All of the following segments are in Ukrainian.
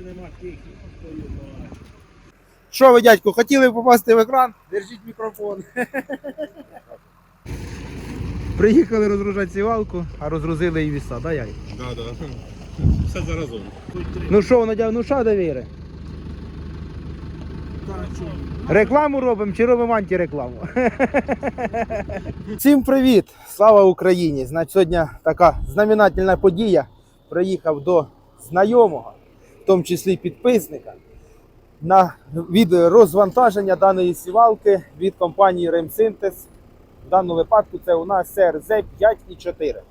чи нема техніки, хто знає. Що ви, дядько, хотіли попасти в екран? Держіть мікрофон. Приїхали розгружати сівалку, а розгрузили і віса, да, Ярик? Да, да. Все заразом. Ну що, надяв, ну що довіри? Рекламу робимо чи робимо антирекламу? Всім привіт! Слава Україні! Значить, сьогодні така знаменательна подія. Приїхав до знайомого, тому числі підписника, на від розвантаження даної сівалки від компанії Ремсинтез. В даному випадку це у нас СРЗ 5 і 4.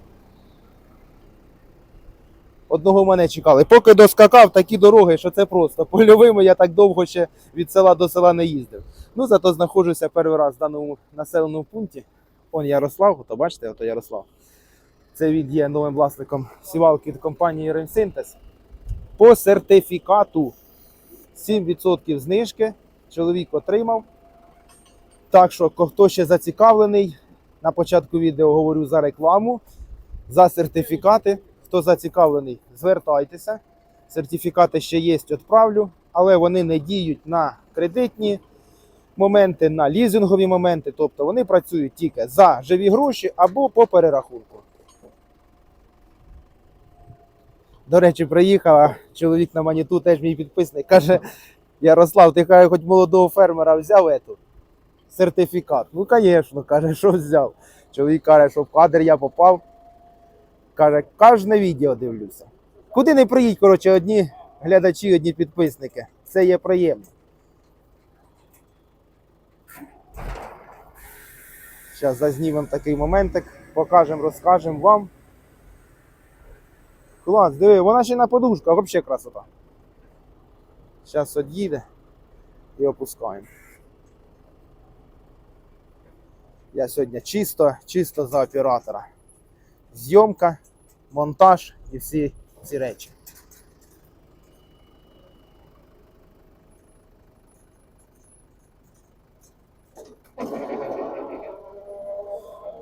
Одного мене чекали. Поки доскакав такі дороги, що це просто. Польовими я так довго ще від села до села не їздив. Ну, зато знаходжуся перший раз в даному населеному пункті. Он Ярослав, то бачите, ото Ярослав. Це він є новим власником сівалки від компанії Ренсинтез. По сертифікату 7% знижки чоловік отримав. Так що, хто ще зацікавлений, на початку відео говорю за рекламу, за сертифікати. Хто зацікавлений, звертайтеся. Сертифікати ще є, відправлю, але вони не діють на кредитні моменти, на лізингові моменти. Тобто вони працюють тільки за живі гроші або по перерахунку. До речі, приїхав чоловік на маніту, теж мій підписник, каже: Ярослав, ти хай хоч молодого фермера взяв ету сертифікат. Ну, звісно, каже, що взяв. Чоловік каже, що в кадр я попав. Каже, кожне відео дивлюся. Куди не приїдь, коротше, одні глядачі, одні підписники. Це є приємно. Зараз зазнімемо такий моментик, покажемо, розкажемо вам. Клас, диви, вона ще на подушках, взагалі красота. Зараз од'їде і опускаємо. Я сьогодні чисто, чисто за оператора. Зйомка, монтаж і всі ці речі.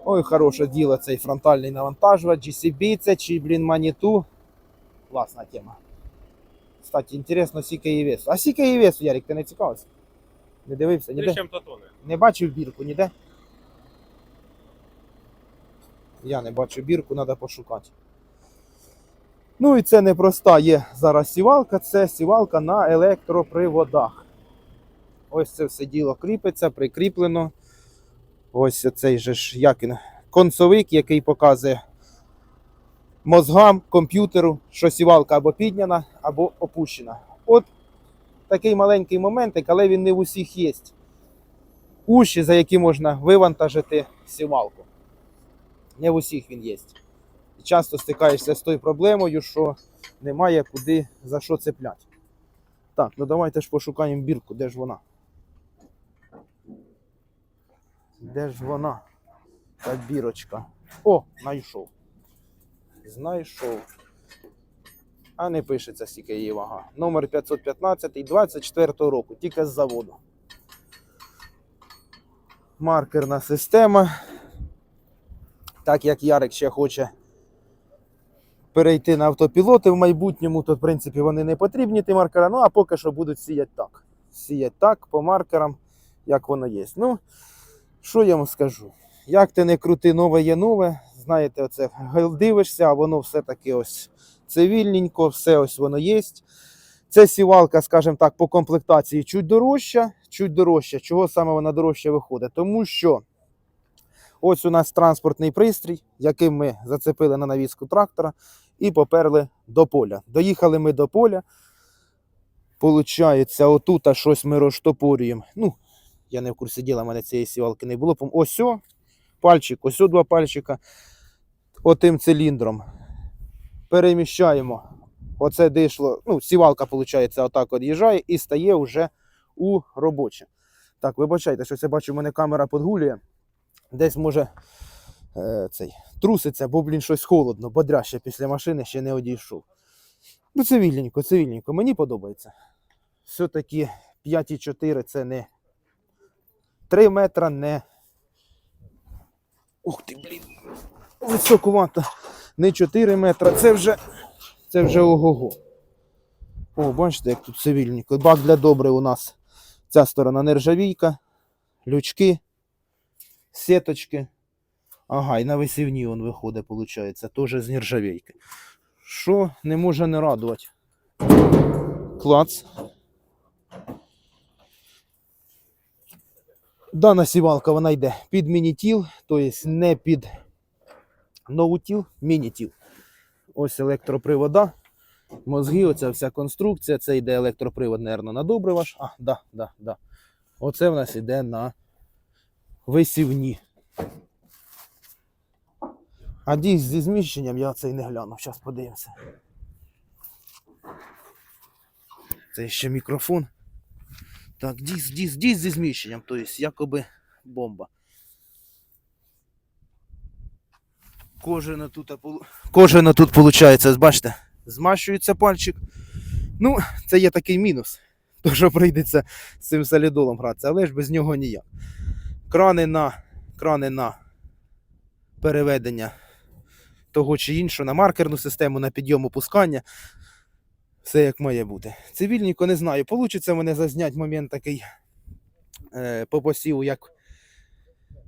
Ой, хороше діло цей фронтальний навантажувач, GCB це чи, блін, Маніту. Класна тема. Кстати, інтересно, скільки її весу. А скільки її весу, Ярик, ти не цікавився? Не дивився, ніде? Не бачив бірку ніде? Я не бачу бірку, треба пошукати. Ну і це непроста є зараз сівалка, це сівалка на електроприводах. Ось це все діло кріпиться, прикріплено. Ось цей же ж як він, концовик, який показує мозгам, комп'ютеру, що сівалка або підняна, або опущена. От такий маленький моментик, але він не в усіх є уші, за які можна вивантажити сівалку. Не в усіх він є. І часто стикаєшся з тою проблемою, що немає куди за що цепляти. Так, ну давайте ж пошукаємо бірку, де ж вона? Де ж вона? Та бірочка. О, знайшов. Знайшов. А не пишеться скільки її вага. Номер 515 24 року, тільки з заводу маркерна система. Так як Ярик ще хоче перейти на автопілоти в майбутньому, то в принципі вони не потрібні, ті маркери. Ну а поки що будуть сіяти так. Сіяти так по маркерам, як воно є. Ну, що я вам скажу? Як ти не крути, нове є нове. Знаєте, оце дивишся, а воно все таки ось цивільненько, все ось воно є. Це сівалка, скажімо так, по комплектації чуть дорожча, чуть дорожча. Чого саме вона дорожче виходить? Тому що ось у нас транспортний пристрій, яким ми зацепили на навіску трактора і поперли до поля. Доїхали ми до поля. Получається, отут щось ми розштопорюємо. Ну, я не в курсі діла, в мене цієї сівалки не було. Ось пальчик, ось два пальчика. Отим циліндром переміщаємо Оце дишло, ну, сівалка, виходить, отак від'їжджає і стає вже у робоче. Так, вибачайте, що я бачу, у мене камера подгулює. Десь може е, цей, труситься, бо, блін, щось холодно, бодряще після машини ще не одійшов. Ну, цивільненько, цивільненько, мені подобається. Все-таки 5,4 це не 3 метра, не. Ух ти, блін. Високувато. Не 4 метра, це вже це вже ого-го. О, бачите, як тут цивільненько. Бак для добре у нас. Ця сторона нержавійка, лючки, сіточки. Ага, і на висівні він виходить, виходить, теж з нержавійки. Що не може не радувати. Клац. Дана сівалка вона йде під мінітіл, тобто не під ноутіл, мінітіл. Ось електропривода. Мозги, оця вся конструкція, це йде електропривод, мабуть, на добрива ж. А, да, да, да. Оце в нас йде на висівні. А дійс зі зміщенням я цей не глянув. Зараз подивимося. Це ще мікрофон. Так, дійс, дійс, дійс зі зміщенням, тобто якоби бомба. Кожена тут, кожена тут виходить, бачите, змащується пальчик. Ну, це є такий мінус. То, що прийдеться з цим солідолом гратися, але ж без нього ніяк. Крани на, крани на переведення того чи іншого, на маркерну систему, на підйом опускання. Все як має бути. Цивільніко не знаю. Получиться мене зазняти момент такий е, по посіву, як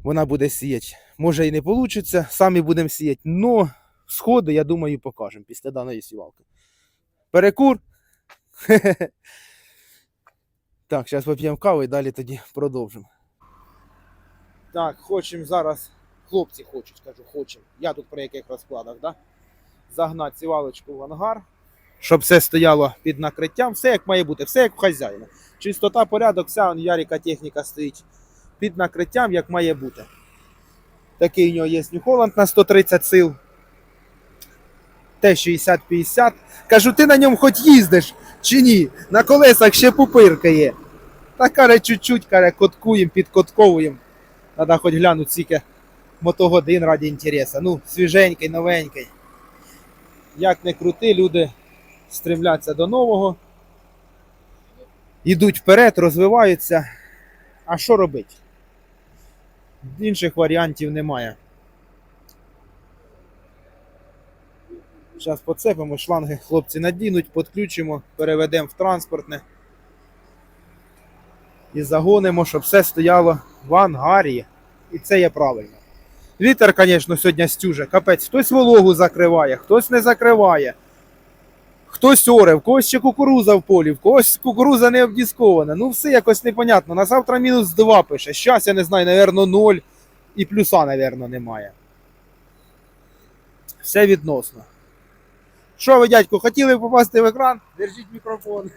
вона буде сіяти. Може і не вийде, самі будемо сіяти. Но сходи, я думаю, покажемо після даної сівалки. Перекур. Так, зараз поп'ємо каву і далі тоді продовжимо. Так, хочемо зараз. Хлопці хочуть, кажу, хочемо. Я тут при яких розкладах, да? Загнати сівалочку в ангар, щоб все стояло під накриттям, все як має бути, все як у хазяїна. Чистота, порядок, вся Яріка техніка стоїть під накриттям, як має бути. Такий у нього є New Holland на 130 сил. Т-60-50. Кажу, ти на ньому хоч їздиш чи ні? На колесах ще пупирка є. Та каже, чуть-чуть, каже, коткуємо, підкотковуємо. Треба хоч глянути скільки мотогодин раді інтересу. Ну, свіженький, новенький. Як не крути, люди стремляться до нового. Йдуть вперед, розвиваються. А що робити? Інших варіантів немає. Зараз поцепимо, шланги хлопці надінуть, підключимо, переведемо в транспортне і загонимо, щоб все стояло в ангарі. І це є правильно. Вітер, звісно, сьогодні стюже, капець. Хтось вологу закриває, хтось не закриває. Хтось оре, в когось ще кукуруза в полі, в когось кукуруза не обдіскована. Ну все якось непонятно. На завтра мінус 2 пише. Щас, я не знаю, напевно, 0 і плюса, напевно, немає. Все відносно. Що ви, дядько, хотіли попасти в екран? Держіть мікрофон.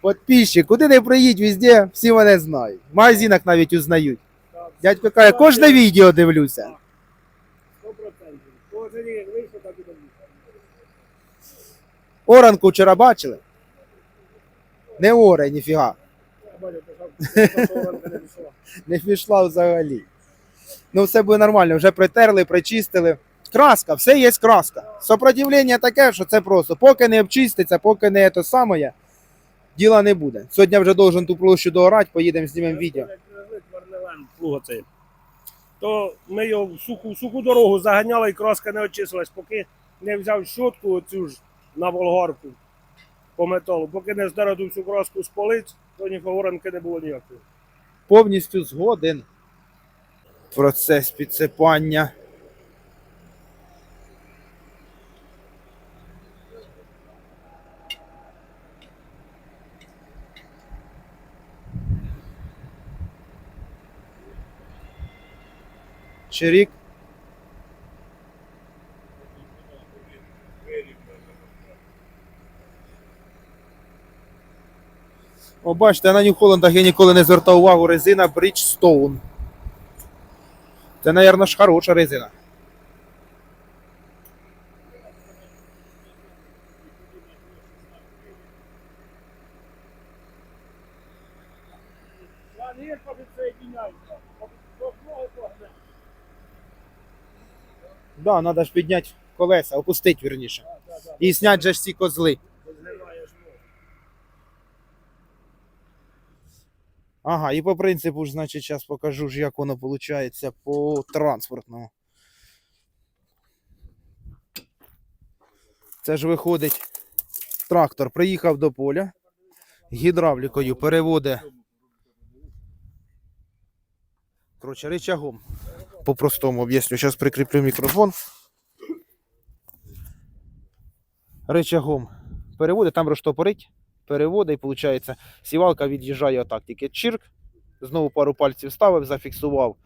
Подписчик, куди не приїдь, везде всі мене знають. В магазинах навіть узнають. Дядько каже, кожне відео дивлюся. 100%. Кожен рік вийшов, так і добре. Оранку вчора бачили? Не оре, ніфіга. Не пішла. Взагалі. Ну, все буде нормально, вже притерли, причистили. Краска, все є краска. Сопротивлення таке, що це просто. Поки не обчиститься, поки не те саме, діла не буде. Сьогодні вже должен ту площу доорати, поїдемо, знімемо відео. То ми його в суху, в суху дорогу заганяли і краска не очистилась, поки не взяв щотку оцю ж на волгарку по металу, поки не здерав ту всю краску з полиць, то ні воронки не було ніякої. Повністю згоден. Процес підсипання. Чирік. О, бачите, на New Holland я ніколи не звертав увагу резина Bridgestone. Це, мабуть, ж хороша резина. Да, треба ж підняти колеса, опустити вірніше. І зняти же ж ці козли. Згинаєш ноги. Ага, і по принципу ж, значить, зараз покажу ж, як воно виходить по транспортному. Це ж виходить, трактор приїхав до поля, гідравлікою переводить. Коротше, рычагом. По-простому об'ясню. Зараз прикріплю мікрофон. Рычагом переводить, там розштопорить, переводить, і виходить, сівалка від'їжджає отак, тільки чирк, знову пару пальців ставив, зафіксував.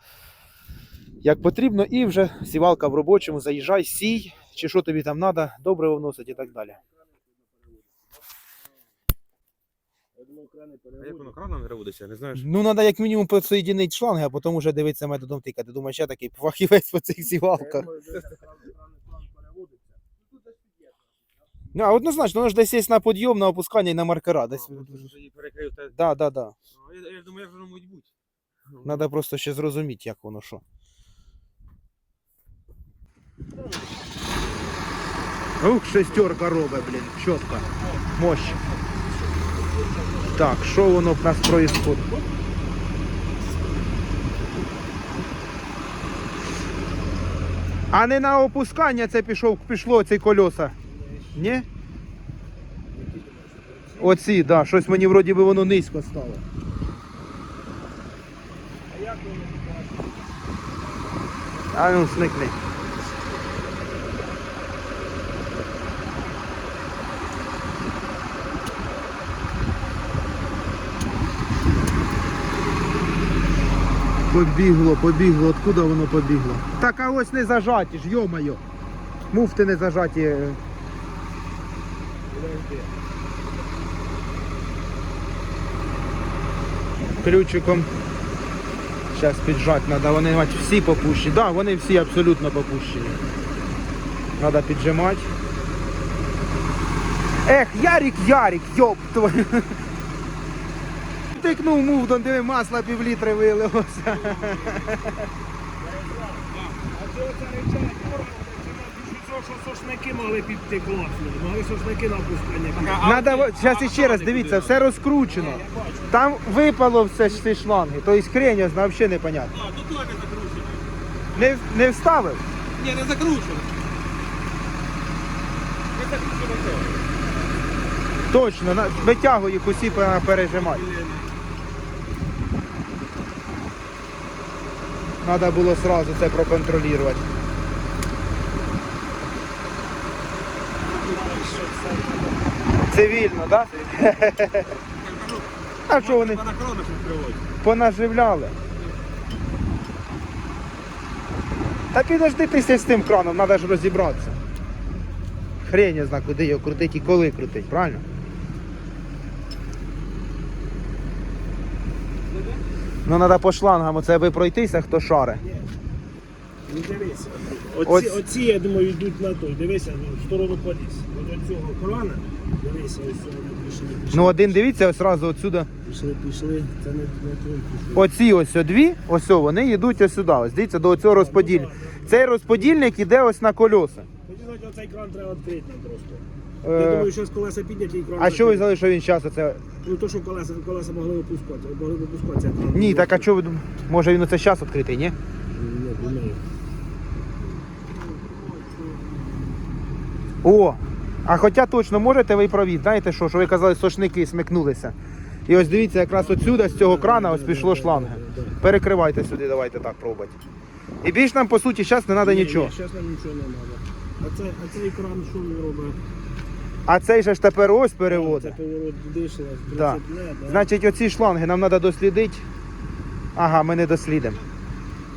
Як потрібно, і вже сівалка в робочому, заїжджай, сій, чи що тобі там треба, добре вносить і так далі. А як воно краном переводиться, не знаєш? Ну, треба як мінімум підсоєдинити шланги, а потім вже дивитися методом тика. Ти думаєш, я такий фахівець по цих сівалках. Ну, а однозначно, воно ж десь є на підйом, на опускання і на маркера. Десь... її перекрив, та... Да, да, да. А, я, я думаю, як воно може бути. Треба просто ще зрозуміти, як воно що. Ух, шестерка робить, блін, чітко. Мощь. Так, що воно в нас происходит? А не на опускання це пішов, пішло ці колеса. Ні? Оці, да, щось мені вроді би воно низько стало. А ну сникни. Побігло, побігло, откуда воно побігло? Так а ось не зажаті ж, йо-моє. Муфти не зажаті. Ключиком Зараз піджати треба, вони мать, всі попущені. Так, да, вони всі абсолютно попущені. Треба піджимати. Ех, Ярик, Ярик, йоп твою. Тикнув мувдон, диви, масла півлітри вилилося. Що сошники мали піти класно. Мали сошники на опускання. Надо, зараз іще раз, дивіться, все розкручено. Там випало все ж ці шланги, тобто хрень, взагалі непонятно. А, тут теж не закручено. Не, не вставив? Ні, не закручено. Не закручено це. Точно, на- витягуй їх усі пе- пережимай. Треба було сразу це проконтролювати. Цивільно, так? А що вони понаживляли? Та підожди ти з тим краном, треба ж розібратися. Хрень я знаю, куди його крутить і коли крутить, правильно? Ну треба по шлангам оце аби пройтися, хто шаре. Ну дивися. Оці, Оць- оці, я думаю, йдуть на той. Дивися, ну, в сторону поліс. От от цього крана. Дивися, ось цього пішли. Пішли, Ну один дивіться, ось одразу отсюди. пішли, пішли. Це не, не той пішли. Оці ось дві, ось вони йдуть ось сюди. Ось дивіться до цього розподільника. Цей розподільник іде ось на колеса. Тоді, значить, оцей кран треба відкрити нам просто. Е, Я думаю, що з колеса підняті і кран. А що ви взяли, що він зараз оце. Ну то, що колеса, колеса могли опускати, могли кран. Ні, так а що ви думаєте? Може він оце зараз відкритий, ні? Ні, думаю. О! А хоча точно можете ви праві, знаєте що, що ви казали, сошники смикнулися. І ось дивіться, якраз отсюди, з цього крана, ось пішло шланги. Перекривайте сюди, давайте так пробувати. І більш нам, по суті, зараз не треба нічого. Зараз нам нічого не треба. А, це, а цей кран що він робить? А цей же ж тепер ось Це переводить. поворот дишла, Да. да. Значить, оці шланги нам треба дослідити. Ага, ми не дослідимо.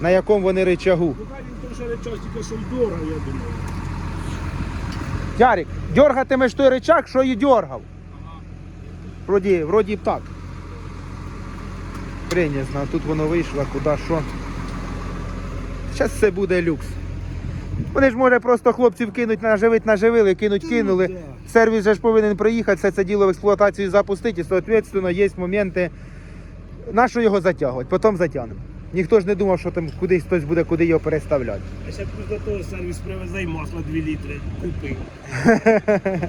На якому вони рычагу. Ну хай він то, що тільки що я думаю. Ярик, дергатимеш той рычаг, що і дергав. Вроді, вроді б так. Хрень я знаю, тут воно вийшло, куди що. Зараз все буде люкс. Вони ж може просто хлопців кинуть, наживить, наживили, кинуть, кинули. Сервіс же ж повинен приїхати, все це діло в експлуатацію запустити. І, соответственно, є моменти, на що його затягувати, потім затягнемо. Ніхто ж не думав, що там кудись хтось буде куди його переставляти. А ще плюс того сервіс привезе і масло 2 літри купи.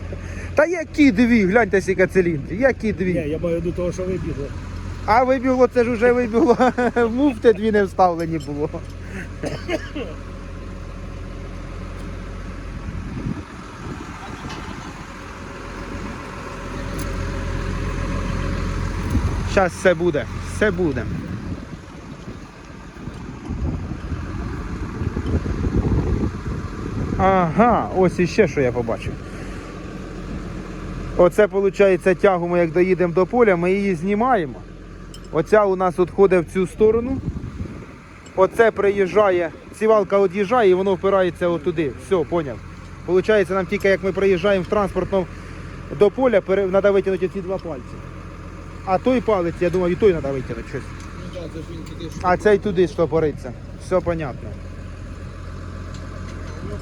Та які дві, гляньте скільки циліндрів, які дві. Ні, я маю до того, що вибігло. А вибігло, це ж вже вибігло. Муфти дві не вставлені було. Зараз все буде, все буде. Ага, ось іще що я побачив. Оце, виходить, тягу ми як доїдемо до поля, ми її знімаємо. Оця у нас відходить в цю сторону. Оце приїжджає, сівалка від'їжджає і воно впирається отуди. Все, поняв. Получається, нам тільки як ми приїжджаємо в транспортному до поля, треба витягнути ці два пальці. А той палець, я думаю, і той треба витягнути щось. Ну А цей туди штопориться. Все понятно.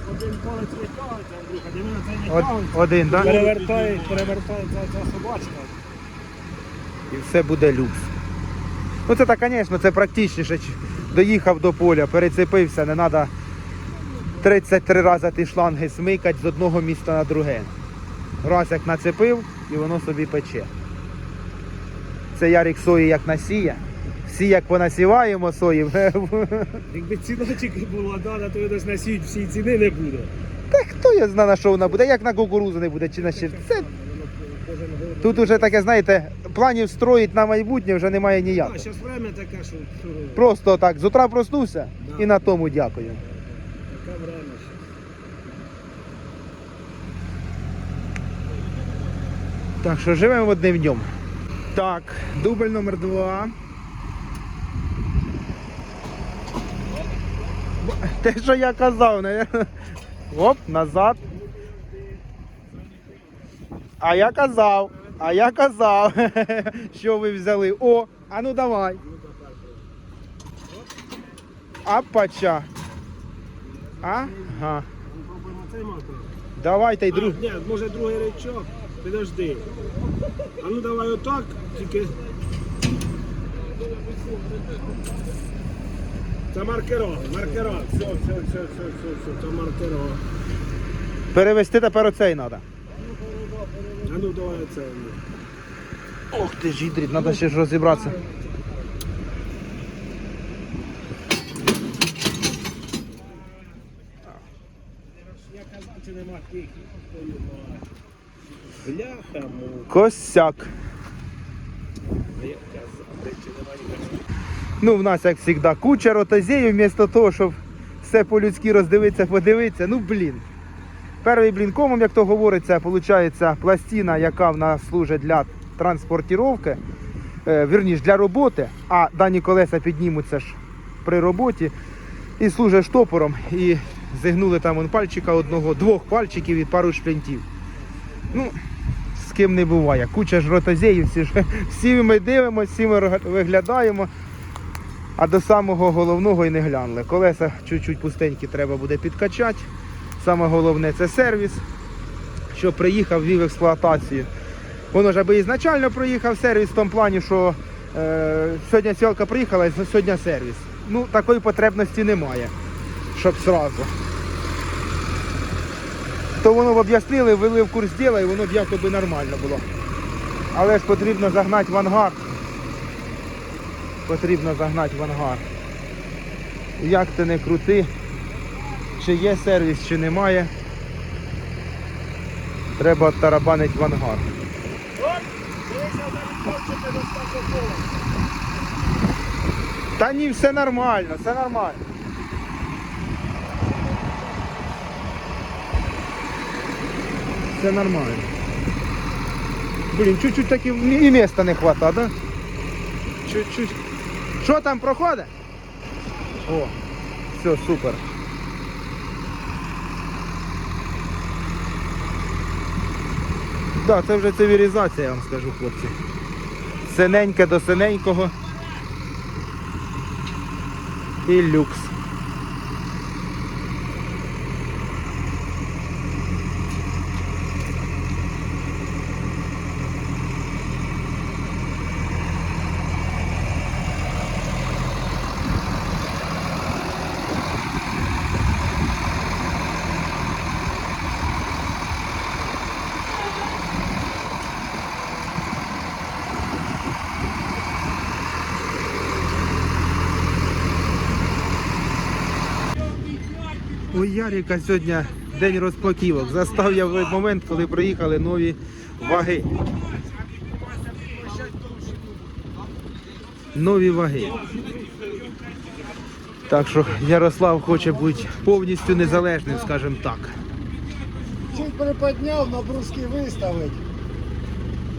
Один палець витягується, Андрюха, диви на це не Од, один? Да? Перевертає, перевертає ця, ця собачка. І все буде люкс. Ну це так, звісно, це практичніше. Доїхав до поля, перецепився, не треба 33 рази ті шланги смикати з одного міста на друге. Раз як нацепив і воно собі пече. Це ярік сої як насіє. Всі як понасіваємо сої. Якби ціночок була дана, то десь насіють всі ціни не буде. Та хто я знає на що вона буде, як на кукурузу не буде чи на ще. Це тут уже таке, знаєте, планів строїть на майбутнє вже немає ніякого. зараз время таке, що, що Просто так, з утра проснувся Да. і на тому дякую. таке время ще. Так що живемо одним днем. Так, дубль номер два. Те, що я казав, не? Оп, назад. А я казав, а я казав, що ви взяли. О, а ну давай. Апача. Ага. Ну, Попробуємо цей мотор. Давайте й А, друг. Ні, може другий речок. Підожди. А ну давай отак, тільки. Це маркерон, маркерон. Все, все, все, все, все, все, це маркерон. Перевести тепер оцей треба. А ну давай це. Ох ти ж гідрит, треба ще ж розібратися. Я казав, чи нема тільки. Бляха, му. Косяк. А я казав, чи нема. Ну, в нас, як завжди, куча ротозеїв, вмісто того, щоб все по-людськи роздивитися, подивитися. Ну, блін. Перший блін комом, як то говориться, виходить пластина, яка в нас служить для транспортування, е, вірніш, для роботи, а дані колеса піднімуться ж при роботі і служить штопором. І зігнули там он пальчика одного, двох пальчиків і пару шплінтів. Ну, з ким не буває. Куча ж ротозеїв, всі, ж, всі ми дивимося, всі ми виглядаємо. А до самого головного і не глянули. Колеса чуть-чуть пустенькі треба буде підкачати. Саме головне це сервіс, що приїхав, вів експлуатацію. Воно ж аби ізначально проїхав сервіс в тому плані, що е, сьогодні сілка приїхала і сьогодні сервіс. Ну, такої потребності немає, щоб сразу. То воно б об'яснили, ввели в курс діла і воно б якоби нормально було. Але ж потрібно загнати в ангар потрібно загнати в ангар. Як ти не крути, чи є сервіс, чи немає. Треба тарабанити в ангар. Та ні, все нормально, все нормально. Все нормально. Блін, чуть-чуть таки і міста не хватає, да? Чуть-чуть. Що там проходить? О, все, супер. Так, да, це вже цивілізація, я вам скажу, хлопці. Синеньке до синенького. І люкс. У Яріка сьогодні день розпаківок. Застав я в момент, коли приїхали нові ваги. нові ваги. Так що Ярослав хоче бути повністю незалежним, скажімо так. Чуть приподняв, на бруски виставить.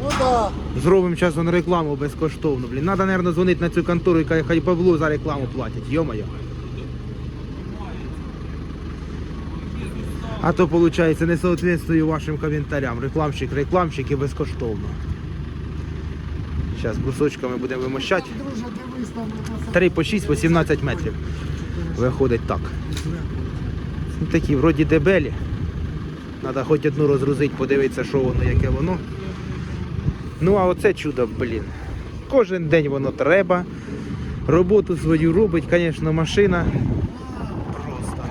Ну так. Зробимо зараз рекламу безкоштовно. Блін, треба, мабуть, дзвонити на цю контору і хай- Павлу за рекламу платять. Йо-моє. А то, виходить, не соответствую вашим коментарям. Рекламщик, рекламщик і безкоштовно. Зараз брусочками будемо вимощати. Друже, дивись там на 3 по 6, по 17 метрів. Виходить так. Ну, Такі вроді дебелі. Треба хоч одну розгрузити, подивитися, що воно, яке воно. Ну а оце чудо, блін. Кожен день воно треба. Роботу свою робить, звісно, машина. Просто.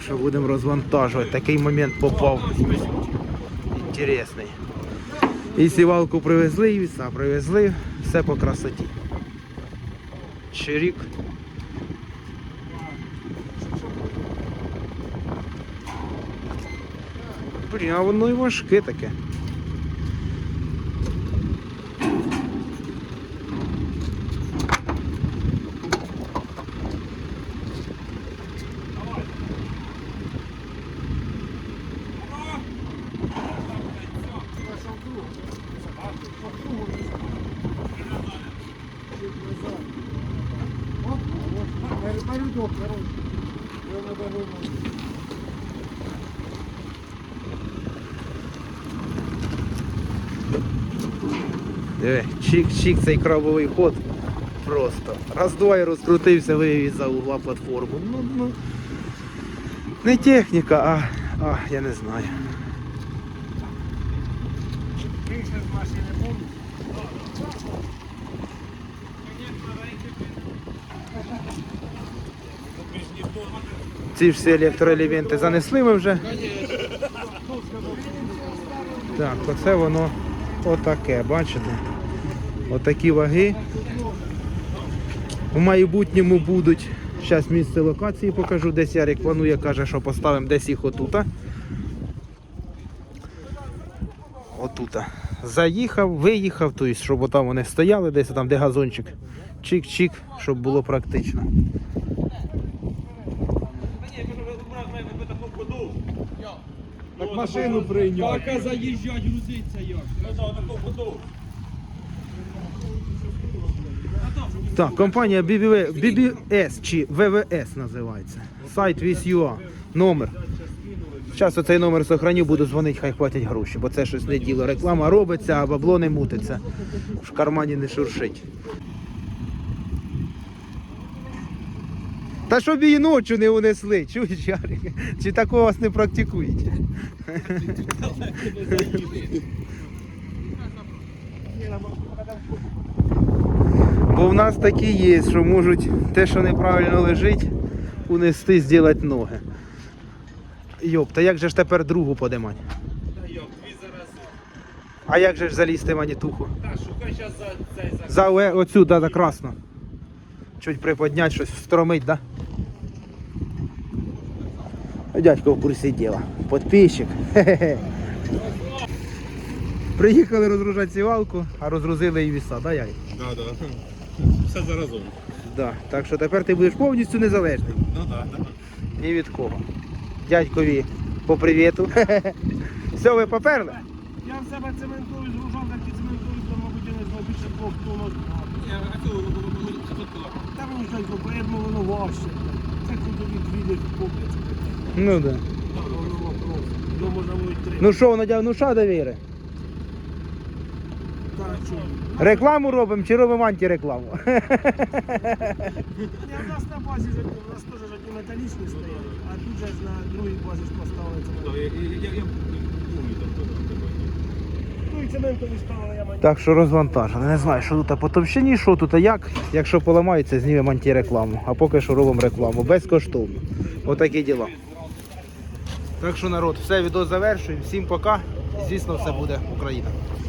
Так що будемо розвантажувати. Такий момент попав. Інтересний. І сівалку привезли, і віса привезли, все по красоті. Чирік. Блін, а воно і важке таке. Надо. Диви, чик-чик цей крабовий ход. Просто. Раз-два і розкрутився, вивів за угла платформу. Ну, ну. Не техніка, а, а я не знаю. Більше з машини помню. Ці всі електроелементи занесли ми вже. Так, оце воно отаке, бачите? Отакі ваги. У майбутньому будуть. Зараз місце локації покажу. Десь Ярик планує, каже, що поставимо десь їх отута. Отута. Заїхав, виїхав, тобто, щоб там вони стояли, десь там, де газончик. Чик-чик, щоб було практично. Так машину прийняв. Поки заїжджать, грузиться як. Так, компанія BBS чи ВВС називається. Сайт VSUA. Номер. Зараз оцей номер сохраню, буду дзвонити, хай платять гроші, бо це щось не діло. Реклама робиться, а бабло не мутиться. В кармані не шуршить. Та щоб її ночі не унесли, чуєш, Ярик? Чи такого вас не практикують? Бо в нас такі є, що можуть те, що неправильно лежить, унести, зробити ноги. Йоп, та як же ж тепер другу подимати? А як же ж залізти манітуху? Та шукай зараз за цей за. За оцю, да, за красно. Чуть приподняти, щось встромить, да? Дядько в курсі діла. Подписчик. Хе-хе-хе. Приїхали розгружати сівалку, а розгрузили і віса, да, Ярик? Да, да. Все заразом. Да. Так що тепер ти будеш повністю незалежний. Ну так, да, Ні від кого. Дядькові по привіту. Все, ви поперли? Я в себе цементую, згружав такі цементую, то, мабуть, я не знаю, більше двох тонн. Цю тут була. Та воно ж так, воно важче. Це дві десь купляться. Ну да. Ну, можна буде три. Ну що, надяв, ну що довіри? Рекламу робимо чи робимо антирекламу? Ні, у нас на базі у нас теж ж одні металічні стояли, а тут же ж на другій базі ж поставили я- я- я- я помню, там хто там. Ну і цементові ставили, я. Так що розвантажили. Не знаю, що тут по товщині, що тут, а як. Якщо поламається, знімемо антирекламу. А поки що робимо рекламу. Безкоштовно. Отакі діла. Так що народ, все відео завершую. Всім пока. Звісно, все буде Україна.